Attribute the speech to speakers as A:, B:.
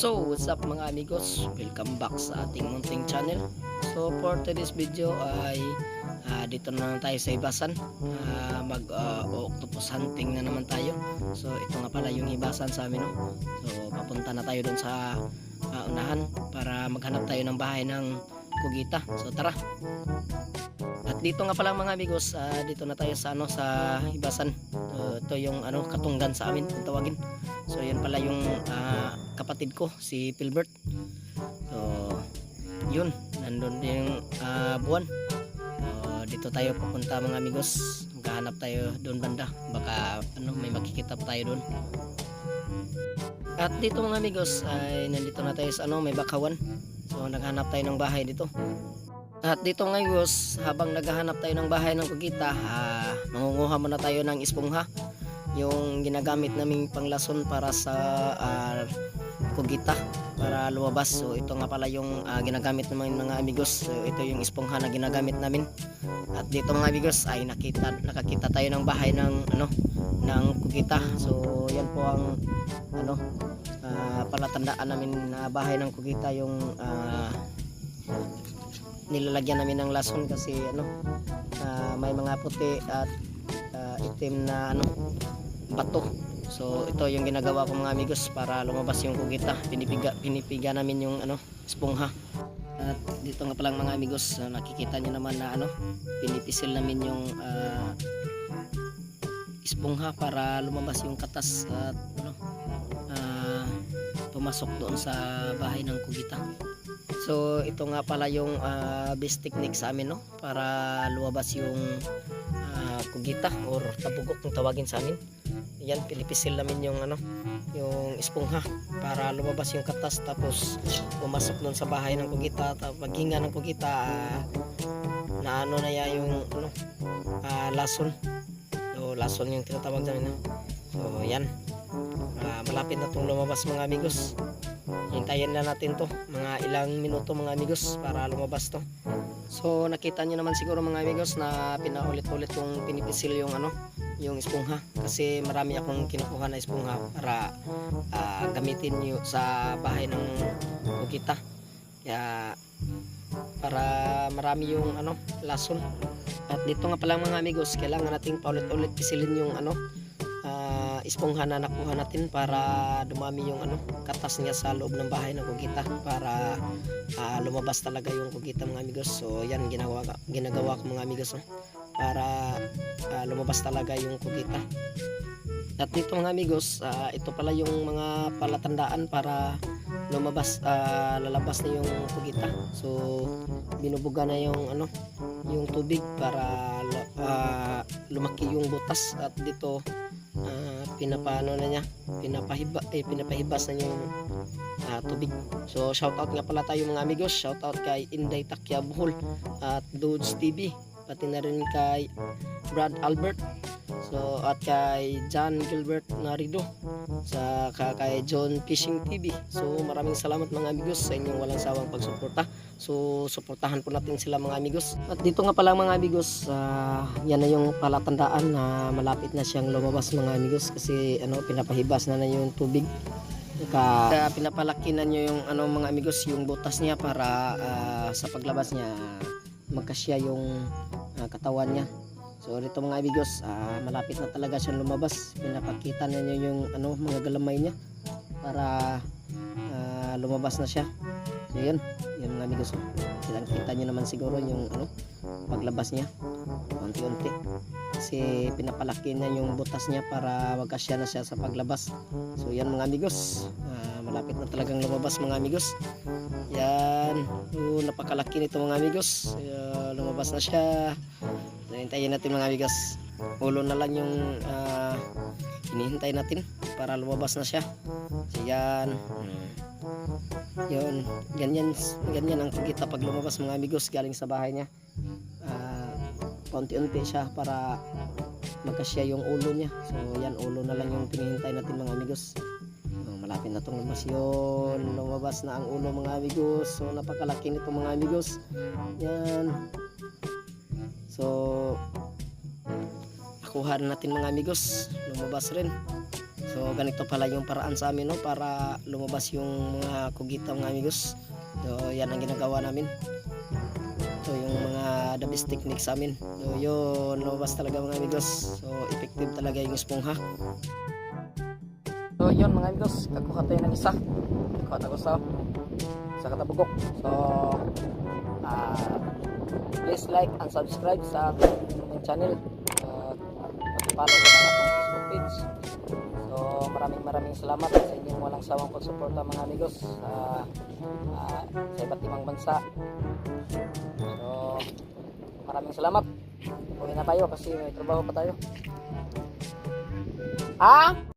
A: So, what's up mga amigos? Welcome back sa ating munting channel. So, for today's video ay ah, dito na naman tayo sa Ibasan. Ah, mag ah, octopus hunting na naman tayo. So, ito nga pala yung Ibasan sa amin. No? So, papunta na tayo dun sa ah, unahan para maghanap tayo ng bahay ng Kugita. So, tara! Dito nga pala mga amigos, ah, dito na tayo sa ano sa Ibasan. So, ito yung ano katunggan sa amin kung tawagin. So yan pala yung ah, kapatid ko si Pilbert. So yun, nandun yung ah, buwan. So, dito tayo pupunta mga amigos. Maghahanap tayo doon banda. Baka ano may makikita tayo doon. At dito mga amigos ay nandito na tayo sa ano may bakawan. So naghanap tayo ng bahay dito. At dito nga amigos, habang naghahanap tayo ng bahay ng kugita, ah, mangunguha muna tayo ng ispongha yung ginagamit naming panglason para sa ah, kugita para lumabas. So ito nga pala yung ah, ginagamit ng mga amigos. So ito yung espongha na ginagamit namin. At dito mga amigos ay nakita nakakita tayo ng bahay ng ano ng kugita so yan po ang ano ah, palatandaan namin na bahay ng kugita yung ah, nilalagyan namin ng lason kasi ano ah, may mga puti at ah, itim na ano bato. So ito yung ginagawa ko mga amigos para lumabas yung kugita. Pinipiga, pinipiga namin yung ano, espongha. At dito nga palang mga amigos, ah, nakikita nyo naman na ano, pinipisil namin yung ah, espongha para lumabas yung katas at ano, ah, pumasok doon sa bahay ng kugita. So ito nga pala yung ah, best technique sa amin no para lumabas yung ah, kugita or tabugok kung tawagin sa amin. Yan pinipisil namin yung ano yung espongha para lumabas yung katas tapos pumasok doon sa bahay ng kugita tapos paghinga ng kugita ah, na ano na ya yung ano ah, lason. So lason yung tinatawag namin. no? So yan. Ah, malapit na itong lumabas mga amigos. Hintayin na natin to mga ilang minuto mga amigos para lumabas to. So nakita niyo naman siguro mga amigos na pinaulit-ulit yung pinipisil yung ano yung espongha kasi marami akong kinukuha na espongha para ah, gamitin niyo sa bahay ng kukita. Kaya para marami yung ano lason. At dito nga pala mga amigos, kailangan nating paulit-ulit pisilin yung ano ah, espongha na nakuha natin para dumami yung ano katas niya sa loob ng bahay ng kugita para ah, lumabas talaga yung kugita mga amigos. So yan ginawa, ginagawa ko mga amigos no? para ah, lumabas talaga yung kugita. At dito mga amigos ah, ito pala yung mga palatandaan para lumabas ah, lalabas na yung kugita. So binubuga na yung ano yung tubig para ah, lumaki yung butas. At dito ah, pinapano na niya pinapahiba eh, pinapahibas na yung ah, tubig. So shoutout nga pala tayo mga amigos. Shoutout kay Inday Takya Buhol at Dudes TV pati na rin kay Brad Albert. So at kay John Gilbert Narido. Sa ka- kay John Fishing TV so maraming salamat mga amigos sa inyong walang sawang pagsuporta. So suportahan po natin sila mga amigos. At dito nga pala mga amigos ah, yan na yung palatandaan na malapit na siyang lumabas mga amigos kasi ano pinapahibas na na yung tubig. Ka, kaya pinapalaki na nyo yung ano mga amigos yung butas niya para ah, sa paglabas niya magkasya yung ah, katawan niya. So dito mga amigos ah, malapit na talaga siyang lumabas. Pinapakita na nyo yung ano mga galamay niya para ah, lumabas na siya. So yun. Yun mga amigos oh. Kitang kita nyo naman siguro yung ano paglabas niya. Unti-unti. Kasi pinapalaki na yung butas niya para magkasya na siya sa paglabas. So yan mga amigos Ah, malapit na talagang lumabas mga amigos. Yan. Oh, napakalaki nito mga amigos. Kaya lumabas na siya. Hintayin natin mga amigos. Ulo na lang yung ah, hinihintay natin para lumabas na siya. So yan yun. Ganyan ganyan ang kita pag lumabas mga amigos galing sa bahay niya. Ah, paunti-unti siya para magkasya yung ulo niya. So yan ulo na lang yung pinihintay natin mga amigos Malapit na itong lumabas yun lumabas na ang ulo mga amigos so napakalaki nito mga amigos yan so nakuha na natin mga amigos lumabas rin So ganito pala yung paraan sa amin no para lumabas yung mga kugita mga amigos. So yan ang ginagawa namin. So yung mga the best technique sa amin. So yun lumabas talaga mga amigos. So effective talaga yung esponja. So yun mga amigos, kakuha tayo ng isa. Kakuha tayo sa sa katabugok. So ah please like and subscribe sa ating channel. Uh, follow sa ating Facebook page. So maraming maraming salamat sa inyong walang sawang pagsuporta mga amigos sa ah, sa iba't ibang bansa. So maraming salamat. Uwi na tayo kasi may trabaho pa tayo. Ha?